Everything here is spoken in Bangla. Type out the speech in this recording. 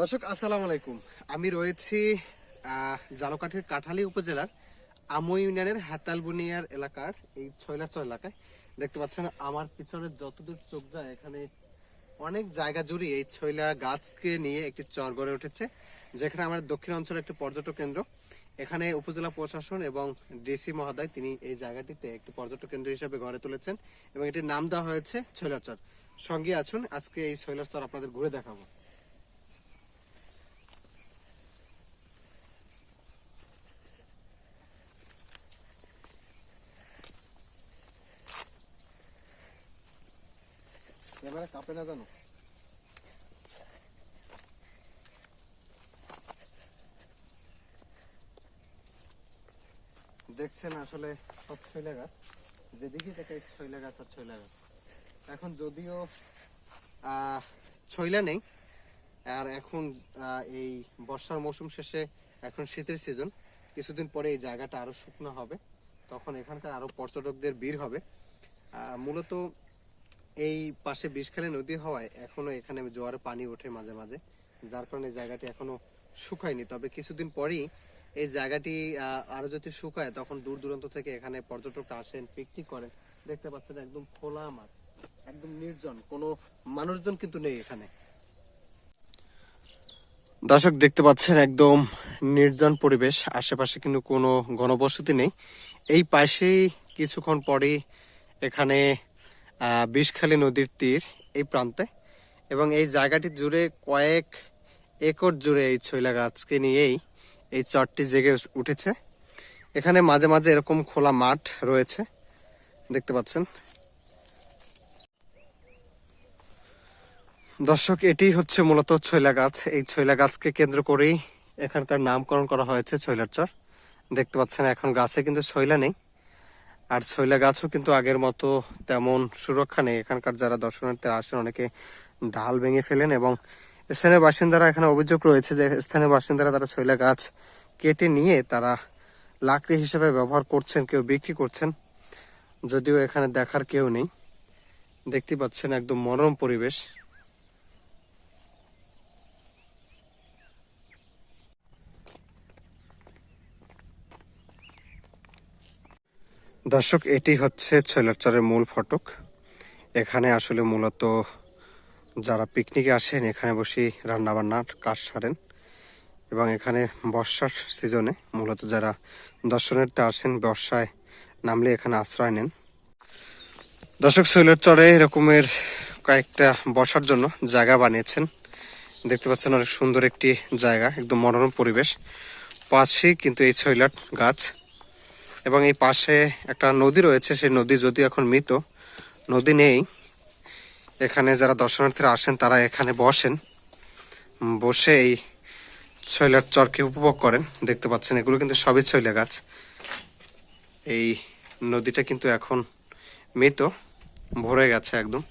দর্শক, আসসালামু আলাইকুম। আমি রয়েছি জালকাঠির কাঠালী উপজেলার আমো ইউনিয়নের হাতালবুনিয়ার এলাকার এই ছয়লাচর এলাকায়। দেখতে পাচ্ছেন, আমার পিছনে যতদূর চোখ যায়, এখানে অনেক জায়গা জুড়ে এই ছয়লা গাছকে নিয়ে একটি চর গড়ে উঠেছে, যেখানে আমার দক্ষিণ অঞ্চলের একটি পর্যটক কেন্দ্র। এখানে উপজেলা প্রশাসন এবং ডিসি মহোদয় তিনি এই জায়গাটিতে একটি পর্যটক কেন্দ্র হিসেবে গড়ে তুলেছেন এবং এটির নাম দেওয়া হয়েছে ছৈলাচর সঙ্গে আছুন, আজকে এই ছৈলাচর আপনাদের ঘুরে দেখাবো। ক্যামেরা কাঁপে না জানো? দেখছেন আসলে সব ছইলা গাছ? যেদিকে দেখে ছইলা গাছ আর ছইলা গাছ। এখন যদিও ছইলা নেই, আর এখন এই বর্ষার মৌসুম শেষে এখন শীতের সিজন কিছুদিন পরে এই জায়গাটা আরও শুকনো হবে, তখন এখানকার আরও পর্যটকদের ভিড় হবে। মূলত এই পাশে বিষখালী নদী হওয়ায় এখনও এখানে জোয়ারে পানি ওঠে মাঝে মাঝে, যার কারণে জায়গাটি এখনও শুকায়নি। তবে কিছুদিন পরেই এই জায়গাটি আরও যদি শুকায়, তখন দূর দূরান্ত থেকে এখানে পর্যটকরা আসেন পিকনিক করেন। দেখতে পাচ্ছেন একদম খোলা মাঠ, একদম নির্জন, কোনো মানুষজন কিন্তু নেই এখানে। দর্শক, দেখতে পাচ্ছেন একদম নির্জন পরিবেশ, আশেপাশে কিন্তু কোনো ঘনবসতি নেই। এই পাশেই কিছুক্ষণ পরেই এখানে বিষখালী নদীর তীর এই প্রান্তে। এবং এই জায়গাটি জুড়ে কয়েক একর জুড়ে এই ছইলা গাছকে নিয়েই এই চরটি জেগে উঠেছে। এখানে মাঝে মাঝে এরকম খোলা মাঠ রয়েছে। দেখতে পাচ্ছেন? দর্শক, এটি হচ্ছে মূলত ছৈলা গাছ এই ছৈলা গাছকে কেন্দ্র করেই এখানকার নামকরণ করা হয়েছে ছৈলার চর। দেখতে পাচ্ছেন, এখন গাছে কিন্তু ছৈলা নেই। আর ছৈলা গাছও কিন্তু আগের মতো তেমন সুরক্ষা নেই। এখানকার যারা দর্শনার্থীরা আসেন, অনেকে ঢাল ভেঙে ফেলেন এবং স্থানীয় বাসিন্দারা এখানে অভিযোগ রয়েছে যে স্থানীয় বাসিন্দারা তারা ছৈলা গাছ কেটে নিয়ে তারা লাকড়ি হিসেবে ব্যবহার করছেন, কেউ বিক্রি করছেন। যদিও এখানে দেখার কেউ নেই। দেখতে পাচ্ছেন একদম মনোরম পরিবেশ। দর্শক, এটি হচ্ছে ছৈলারচরের মূল ফটক। এখানে আসলে মূলত যারা পিকনিকে আসেন, এখানে বসে রান্নাবান্নার কাজ সারেন এবং এখানে বর্ষার সিজনে মূলত যারা দর্শনার্থী আসেন, বর্ষায় নামলে এখানে আশ্রয় নেন। দর্শক শৈলের এরকমের কয়েকটা বসার জন্য জায়গা বানিয়েছেন। দেখতে পাচ্ছেন অনেক সুন্দর একটি জায়গা, একদম মনোরম পরিবেশ। পাশেই কিন্তু এই ছৈলাট গাছ। এবং এই পাশে একটা নদী রয়েছে, সেই নদী যদি এখন মৃত, নদী নেই। এখানে যারা দর্শনার্থীরা আসেন, তারা এখানে বসেন। বসে এই ছৈলার চরকে উপভোগ করেন। দেখতে পাচ্ছেন, এগুলো কিন্তু সবই ছৈলা গাছ। এই নদীটা কিন্তু এখন মৃত, ভরে গেছে একদম।